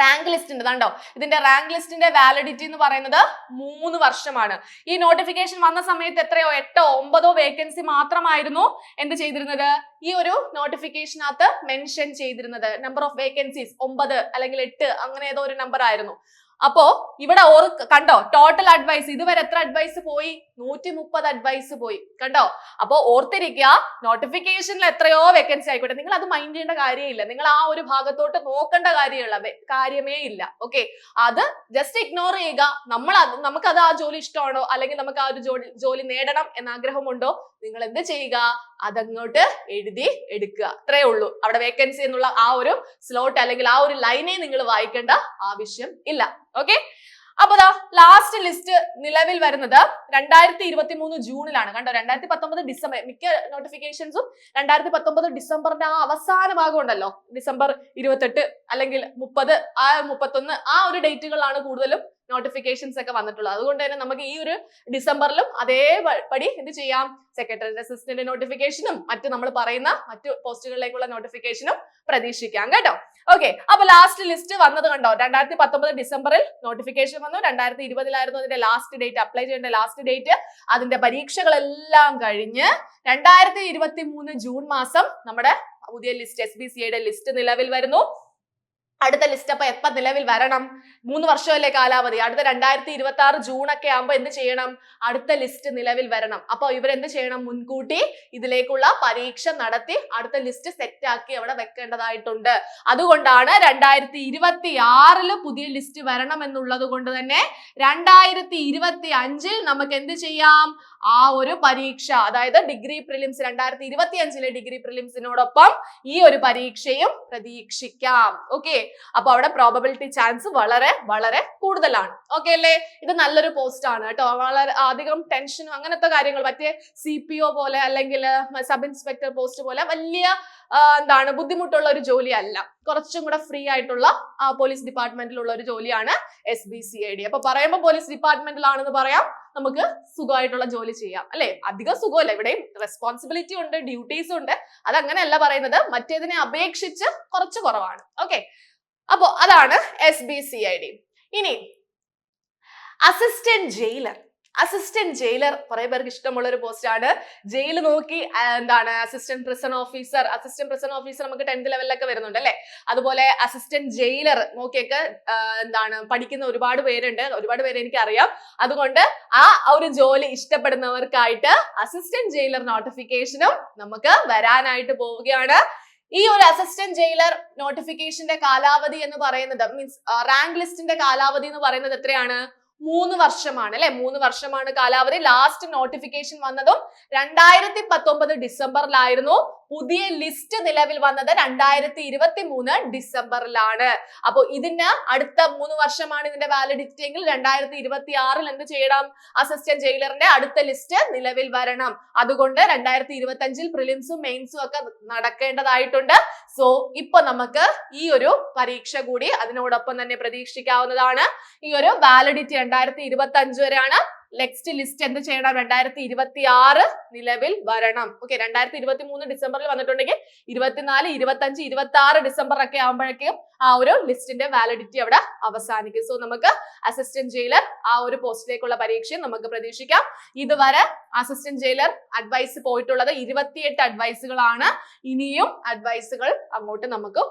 റാങ്ക് ലിസ്റ്റ് ഉണ്ട്. കണ്ടോ? ഇതിന്റെ റാങ്ക് ലിസ്റ്റിന്റെ വാലിഡിറ്റി എന്ന് പറയുന്നത് മൂന്ന് വർഷമാണ്. ഈ നോട്ടിഫിക്കേഷൻ വന്ന സമയത്ത് എത്രയോ? എട്ടോ ഒമ്പതോ വേക്കൻസി മാത്രമായിരുന്നു എന്ത് ചെയ്തിരുന്നത്? ഈ ഒരു നോട്ടിഫിക്കേഷനകത്ത് മെൻഷൻ ചെയ്തിരുന്നത്. നമ്പർ ഓഫ് വേക്കൻസീസ് ഒമ്പത് അല്ലെങ്കിൽ എട്ട് അങ്ങനെ ഏതോ ഒരു നമ്പർ ആയിരുന്നു. അപ്പോ ഇവിടെ ഓർ കണ്ടോ? ടോട്ടൽ അഡ്വൈസ് ഇതുവരെ എത്ര അഡ്വൈസ് പോയി? നൂറ്റി മുപ്പത് അഡ്വൈസ് പോയി. കണ്ടോ? അപ്പൊ ഓർത്തിരിക്കുക നോട്ടിഫിക്കേഷനിൽ എത്രയോ വേക്കൻസി ആയിക്കോട്ടെ. നിങ്ങൾ അത് മൈൻഡ് ചെയ്യേണ്ട കാര്യമില്ല. നിങ്ങൾ ആ ഒരു ഭാഗത്തോട്ട് നോക്കേണ്ട കാര്യമുള്ള കാര്യമേ ഇല്ല. ഓക്കെ അത് ജസ്റ്റ് ഇഗ്നോർ ചെയ്യുക. നമ്മൾ അത് നമുക്കത് ആ ജോലി ഇഷ്ടമാണോ? അല്ലെങ്കിൽ നമുക്ക് ആ ഒരു ജോലി ജോലി നേടണം എന്ന ആഗ്രഹമുണ്ടോ? നിങ്ങൾ എന്ത് ചെയ്യുക? അതങ്ങോട്ട് എഴുതി എടുക്കുക. അത്രേ ഉള്ളൂ. അവിടെ വേക്കൻസി എന്നുള്ള ആ ഒരു സ്ലോട്ട് അല്ലെങ്കിൽ ആ ഒരു ലൈനെ നിങ്ങൾ വായിക്കേണ്ട ആവശ്യം ഇല്ല. ഓക്കെ അപ്പൊ ദാ ലാസ്റ്റ് ലിസ്റ്റ് നിലവിൽ വരുന്നത് രണ്ടായിരത്തി ഇരുപത്തി മൂന്ന് ജൂണിലാണ്. കണ്ടോ? രണ്ടായിരത്തി പത്തൊമ്പത് ഡിസംബർ മിക്ക നോട്ടിഫിക്കേഷൻസും രണ്ടായിരത്തി പത്തൊമ്പത് ഡിസംബറിന്റെ ആ അവസാന ഉണ്ടല്ലോ ഡിസംബർ ഇരുപത്തെട്ട് അല്ലെങ്കിൽ മുപ്പത് ആ മുപ്പത്തൊന്ന് ആ ഒരു ഡേറ്റുകളാണ് കൂടുതലും നോട്ടിഫിക്കേഷൻസ് ഒക്കെ വന്നിട്ടുള്ളത് അതുകൊണ്ട് തന്നെ നമുക്ക് ഈ ഒരു ഡിസംബറിലും അതേപടി എന്ത് ചെയ്യാം. സെക്രട്ടറി അസിസ്റ്റന്റ് നോട്ടിഫിക്കേഷനും മറ്റു നമ്മൾ പറയുന്ന മറ്റു പോസ്റ്റുകളിലേക്കുള്ള നോട്ടിഫിക്കേഷനും പ്രതീക്ഷിക്കാം കേട്ടോ. ഓക്കെ അപ്പൊ ലാസ്റ്റ് ലിസ്റ്റ് വന്നത് കണ്ടോ? രണ്ടായിരത്തി പത്തൊമ്പത് ഡിസംബറിൽ നോട്ടിഫിക്കേഷൻ വന്നു. രണ്ടായിരത്തി ഇരുപതിലായിരുന്നു അതിന്റെ ലാസ്റ്റ് ഡേറ്റ് അപ്ലൈ ചെയ്യേണ്ട ലാസ്റ്റ് ഡേറ്റ് അതിന്റെ പരീക്ഷകളെല്ലാം കഴിഞ്ഞ് രണ്ടായിരത്തി ഇരുപത്തി മൂന്ന് ജൂൺ മാസം നമ്മുടെ പുതിയ ലിസ്റ്റ് എസ് ബി സിയുടെ ലിസ്റ്റ് നിലവിൽ വരുന്നു. അടുത്ത ലിസ്റ്റ് അപ്പൊ എപ്പ നിലവിൽ വരണം? മൂന്ന് വർഷമല്ലേ കാലാവധി? അടുത്ത രണ്ടായിരത്തി ഇരുപത്തി ആറ് ജൂൺ ഒക്കെ ആകുമ്പോ എന്ത് ചെയ്യണം? അടുത്ത ലിസ്റ്റ് നിലവിൽ വരണം. അപ്പൊ ഇവരെന്ത് ചെയ്യണം? മുൻകൂട്ടി ഇതിലേക്കുള്ള പരീക്ഷ നടത്തി അടുത്ത ലിസ്റ്റ് സെറ്റ് ആക്കി അവിടെ വെക്കേണ്ടതായിട്ടുണ്ട്. അതുകൊണ്ടാണ് രണ്ടായിരത്തി ഇരുപത്തി ആറിൽ പുതിയ ലിസ്റ്റ് വരണം എന്നുള്ളത് കൊണ്ട് തന്നെ രണ്ടായിരത്തി ഇരുപത്തി അഞ്ചിൽ നമുക്ക് എന്ത് ചെയ്യാം? ആ ഒരു പരീക്ഷ അതായത് ഡിഗ്രി പ്രിലിംസ് രണ്ടായിരത്തി ഇരുപത്തി അഞ്ചിലെ ഡിഗ്രി പ്രിലിംസിനോടൊപ്പം ഈ ഒരു പരീക്ഷയും പ്രതീക്ഷിക്കാം. ഓക്കെ അപ്പൊ അവിടെ പ്രോബബിലിറ്റി ചാൻസ് വളരെ വളരെ കൂടുതലാണ്. ഓക്കെ അല്ലേ? ഇത് നല്ലൊരു പോസ്റ്റ് ആണ് കേട്ടോ. വളരെ അധികം ടെൻഷനും അങ്ങനത്തെ കാര്യങ്ങൾ മറ്റേ സി പി ഒ പോലെ അല്ലെങ്കിൽ സബ് ഇൻസ്പെക്ടർ പോസ്റ്റ് പോലെ വലിയ എന്താണ് ബുദ്ധിമുട്ടുള്ള ഒരു ജോലിയല്ല. കുറച്ചും കൂടെ ഫ്രീ ആയിട്ടുള്ള പോലീസ് ഡിപ്പാർട്ട്മെന്റിലുള്ള ഒരു ജോലിയാണ് S B C I D അപ്പൊ പറയുമ്പോൾ പോലീസ് ഡിപ്പാർട്ട്മെന്റിലാണെന്ന് പറയാം. നമുക്ക് സുഖമായിട്ടുള്ള ജോലി ചെയ്യാം. അല്ലെ? അധികം സുഖമല്ല. ഇവിടെയും റെസ്പോൺസിബിലിറ്റി ഉണ്ട് ഡ്യൂട്ടീസ് ഉണ്ട്. അതങ്ങനെയല്ല പറയുന്നത്. മറ്റേതിനെ അപേക്ഷിച്ച് കുറച്ച് കുറവാണ്. ഓക്കെ അപ്പോ അതാണ് S B C I D ഇനി അസിസ്റ്റന്റ് ജയിലർ അസിസ്റ്റന്റ് ജയിലർ കുറെ പേർക്ക് ഇഷ്ടമുള്ള ഒരു പോസ്റ്റ് ആണ്. ജയിൽ നോക്കി എന്താണ് assistant prison officer assistant prison officer നമുക്ക് ടെൻത്ത് ലെവലിലൊക്കെ വരുന്നുണ്ട് അല്ലെ? അതുപോലെ അസിസ്റ്റന്റ് ജയിലർ നോക്കിയൊക്കെ എന്താണ് പഠിക്കുന്ന ഒരുപാട് പേരുണ്ട്. ഒരുപാട് പേര് എനിക്കറിയാം. അതുകൊണ്ട് ആ ഒരു ജോലി ഇഷ്ടപ്പെടുന്നവർക്കായിട്ട് അസിസ്റ്റന്റ് ജയിലർ നോട്ടിഫിക്കേഷനും നമുക്ക് വരാനായിട്ട് പോവുകയാണ്. ഈ ഒരു അസിസ്റ്റന്റ് ജയിലർ നോട്ടിഫിക്കേഷന്റെ കാലാവധി എന്ന് പറയുന്നത് മീൻസ് റാങ്ക് ലിസ്റ്റിന്റെ കാലാവധി എന്ന് പറയുന്നത് എത്രയാണ്? മൂന്ന് വർഷമാണ് അല്ലെ? മൂന്ന് വർഷമാണ് കാലാവധി. ലാസ്റ്റ് നോട്ടിഫിക്കേഷൻ വന്നതും രണ്ടായിരത്തി പത്തൊമ്പത് ഡിസംബറിലായിരുന്നു പുതിയ ലിസ്റ്റ് നിലവിൽ വന്നത് രണ്ടായിരത്തി ഇരുപത്തി മൂന്ന് ഡിസംബറിലാണ്. അപ്പൊ ഇതിന് അടുത്ത മൂന്ന് വർഷമാണ് ഇതിന്റെ വാലിഡിറ്റി എങ്കിൽ രണ്ടായിരത്തി ഇരുപത്തി ആറിൽ എന്ത് ചെയ്യണം? അസിസ്റ്റന്റ് ജയിലറിന്റെ അടുത്ത ലിസ്റ്റ് നിലവിൽ വരണം. അതുകൊണ്ട് രണ്ടായിരത്തി ഇരുപത്തി അഞ്ചിൽ പ്രിലിംസും മെയിൻസും ഒക്കെ നടക്കേണ്ടതായിട്ടുണ്ട്. സോ ഇപ്പൊ നമുക്ക് ഈ ഒരു പരീക്ഷ കൂടി അതിനോടൊപ്പം തന്നെ പ്രതീക്ഷിക്കാവുന്നതാണ്. ഈ ഒരു വാലിഡിറ്റി രണ്ടായിരത്തി ഇരുപത്തി അഞ്ച് വരെയാണ്. നെക്സ്റ്റ് ലിസ്റ്റ് എന്ത് ചെയ്യണം? രണ്ടായിരത്തി ഇരുപത്തി ആറ് നിലവിൽ വരണം. ഓക്കെ രണ്ടായിരത്തി ഇരുപത്തി മൂന്ന് ഡിസംബറിൽ വന്നിട്ടുണ്ടെങ്കിൽ ഇരുപത്തിനാല് ഇരുപത്തി അഞ്ച് ഇരുപത്തി ആറ് ഡിസംബർ ഒക്കെ ആകുമ്പോഴേക്കും ആ ഒരു ലിസ്റ്റിന്റെ വാലിഡിറ്റി അവിടെ അവസാനിക്കും. സോ നമുക്ക് അസിസ്റ്റന്റ് ജയിലർ ആ ഒരു പോസ്റ്റിലേക്കുള്ള പരീക്ഷയും നമുക്ക് പ്രതീക്ഷിക്കാം. ഇതുവരെ അസിസ്റ്റന്റ് ജയിലർ അഡ്വൈസ് പോയിട്ടുള്ളത് ഇരുപത്തിയെട്ട് അഡ്വൈസുകളാണ് ഇനിയും അഡ്വൈസുകൾ അങ്ങോട്ട് നമുക്ക്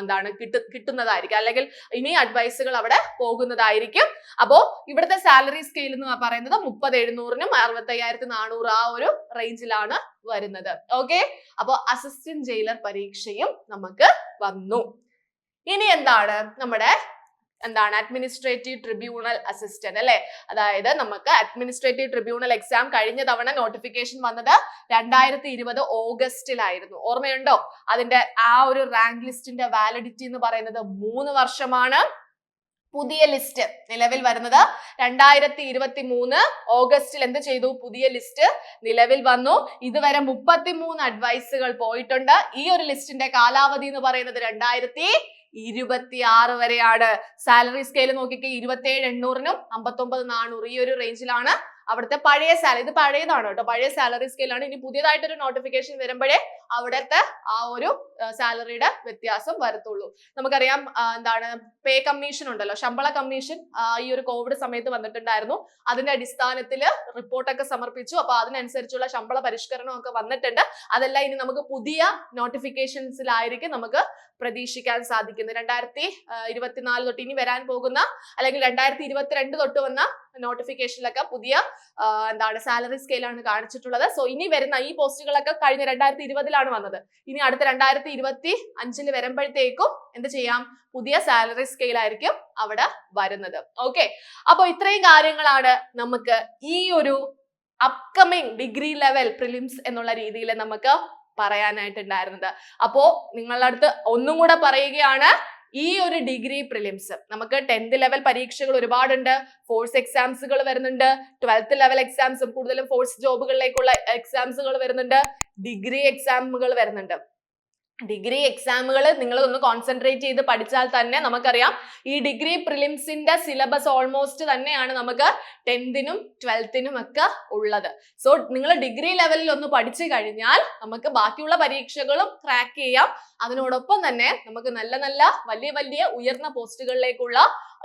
എന്താണ് കിട്ടു കിട്ടുന്നതായിരിക്കും. അല്ലെങ്കിൽ ഇനി അഡ്വൈസുകൾ അവിടെ പോകുന്നതായിരിക്കും. അപ്പോ ഇവിടുത്തെ സാലറി സ്കെയിൽ എന്ന് പറയുന്നത് മുപ്പത് എഴുന്നൂറിനും അറുപത്തയ്യായിരത്തി നാനൂറ് ആ ഒരു റേഞ്ചിലാണ് വരുന്നത്. ഓക്കെ അപ്പോ അസിസ്റ്റന്റ് ജയിലർ പരീക്ഷയും നമുക്ക് വന്നു. ഇനി എന്താണ്? നമ്മുടെ എന്താണ്? അഡ്മിനിസ്ട്രേറ്റീവ് ട്രിബ്യൂണൽ അസിസ്റ്റന്റ് അല്ലെ? അതായത് നമുക്ക് അഡ്മിനിസ്ട്രേറ്റീവ് ട്രിബ്യൂണൽ എക്സാം കഴിഞ്ഞ തവണ നോട്ടിഫിക്കേഷൻ വന്നത് രണ്ടായിരത്തി ഇരുപത് ഓഗസ്റ്റിലായിരുന്നു. ഓർമ്മയുണ്ടോ? അതിന്റെ ആ ഒരു റാങ്ക് ലിസ്റ്റിന്റെ വാലിഡിറ്റി എന്ന് പറയുന്നത് മൂന്ന് വർഷമാണ്. പുതിയ ലിസ്റ്റ് നിലവിൽ വരുന്നത് രണ്ടായിരത്തി ഇരുപത്തി മൂന്ന് ഓഗസ്റ്റിൽ എന്ത് ചെയ്തു? പുതിയ ലിസ്റ്റ് നിലവിൽ വന്നു. ഇതുവരെ മുപ്പത്തി മൂന്ന് അഡ്വൈസുകൾ പോയിട്ടുണ്ട്. ഈ ഒരു ലിസ്റ്റിന്റെ കാലാവധി എന്ന് പറയുന്നത് രണ്ടായിരത്തി ഇരുപത്തി ആറ് വരെയാണ്. സാലറി സ്കെയിൽ നോക്കിക്കേ ഇരുപത്തി ഏഴ് എണ്ണൂറിനും അമ്പത്തൊമ്പത് നാനൂറ് ഈ ഒരു റേഞ്ചിലാണ് അവിടുത്തെ പഴയ സാലറി ഇത് പഴയതാണ് കേട്ടോ. പഴയ സാലറി സ്കെയിലാണ് ഇനി പുതിയതായിട്ടൊരു നോട്ടിഫിക്കേഷൻ വരുമ്പോഴേ അവിടുത്തെ ആ ഒരു സാലറിയുടെ വ്യത്യാസം വരത്തുള്ളൂ. നമുക്കറിയാം എന്താണ് പേ കമ്മീഷൻ ഉണ്ടല്ലോ. ശമ്പള കമ്മീഷൻ ഈ ഒരു കോവിഡ് സമയത്ത് വന്നിട്ടുണ്ടായിരുന്നു. അതിന്റെ അടിസ്ഥാനത്തിൽ റിപ്പോർട്ടൊക്കെ സമർപ്പിച്ചു. അപ്പൊ അതിനനുസരിച്ചുള്ള ശമ്പള പരിഷ്കരണം ഒക്കെ വന്നിട്ടുണ്ട്. അതെല്ലാം ഇനി നമുക്ക് പുതിയ നോട്ടിഫിക്കേഷൻസിലായിരിക്കും നമുക്ക് പ്രതീക്ഷിക്കാൻ സാധിക്കുന്നത്. രണ്ടായിരത്തി ഇരുപത്തിനാല് തൊട്ട് ഇനി വരാൻ പോകുന്ന അല്ലെങ്കിൽ രണ്ടായിരത്തി ഇരുപത്തിരണ്ട് തൊട്ട് വന്ന നോട്ടിഫിക്കേഷനിലൊക്കെ പുതിയ എന്താണ് സാലറി സ്കെയിലാണ് കാണിച്ചിട്ടുള്ളത്. സോ ഇനി വരുന്ന ഈ പോസ്റ്റുകളൊക്കെ കഴിഞ്ഞ രണ്ടായിരത്തി ഇരുപതിലാണ് വന്നത്. ഇനി അടുത്ത രണ്ടായിരത്തി ഇരുപത്തി അഞ്ചിൽ വരുമ്പോഴത്തേക്കും എന്ത് ചെയ്യാം? പുതിയ സാലറി സ്കെയിൽ ആയിരിക്കും അവിടെ വരുന്നത്. ഓക്കെ അപ്പൊ ഇത്രയും കാര്യങ്ങളാണ് നമുക്ക് ഈ ഒരു അപ്കമിങ് ഡിഗ്രി ലെവൽ പ്രിലിംസ് എന്നുള്ള രീതിയിൽ നമുക്ക് പറയാനായിട്ടുണ്ടായിരുന്നത്. അപ്പോ നിങ്ങളുടെ അടുത്ത് ഒന്നും കൂടെ പറയുകയാണ്. ഈ ഒരു ഡിഗ്രി പ്രിലിംസ് നമുക്ക് ടെൻത്ത് ലെവൽ പരീക്ഷകൾ ഒരുപാടുണ്ട്. ഫോഴ്സ് എക്സാംസുകൾ വരുന്നുണ്ട്. ട്വൽത്ത് ലെവൽ എക്സാംസും കൂടുതലും ഫോഴ്സ് ജോബുകളിലേക്കുള്ള എക്സാംസുകൾ വരുന്നുണ്ട്. ഡിഗ്രി എക്സാമുകൾ വരുന്നുണ്ട്. ഡിഗ്രി എക്സാമുകൾ നിങ്ങൾ ഒന്ന് കോൺസെൻട്രേറ്റ് ചെയ്ത് പഠിച്ചാൽ തന്നെ നമുക്കറിയാം. ഈ ഡിഗ്രി പ്രിലിംസിന്റെ സിലബസ് ഓൾമോസ്റ്റ് തന്നെയാണ് നമുക്ക് ടെൻത്തിനും ട്വൽത്തിനും ഒക്കെ ഉള്ളത്. സോ നിങ്ങൾ ഡിഗ്രി ലെവലിൽ ഒന്ന് പഠിച്ചു കഴിഞ്ഞാൽ നമുക്ക് ബാക്കിയുള്ള പരീക്ഷകളും ക്രാക്ക് ചെയ്യാം. അതിനോടൊപ്പം തന്നെ നമുക്ക് നല്ല നല്ല വലിയ വലിയ ഉയർന്ന പോസ്റ്റുകളിലേക്കുള്ള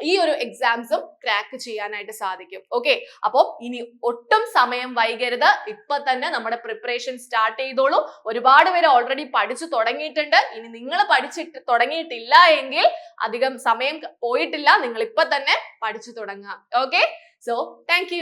ഈ ഒരു എക്സാംസും ക്രാക്ക് ചെയ്യാനായിട്ട് സാധിക്കും. ഓക്കെ അപ്പം ഇനി ഒട്ടും സമയം വൈകരുത്. ഇപ്പൊ തന്നെ നമ്മുടെ പ്രിപ്പറേഷൻ സ്റ്റാർട്ട് ചെയ്തോളൂ. ഒരുപാട് പേര് ഓൾറെഡി പഠിച്ചു തുടങ്ങിയിട്ടുണ്ട്. ഇനി നിങ്ങൾ പഠിച്ചിട്ട് തുടങ്ങിയിട്ടില്ല എങ്കിൽ അധികം സമയം പോയിട്ടില്ല. നിങ്ങൾ ഇപ്പൊ തന്നെ പഠിച്ചു തുടങ്ങാം ഓക്കെ സോ താങ്ക്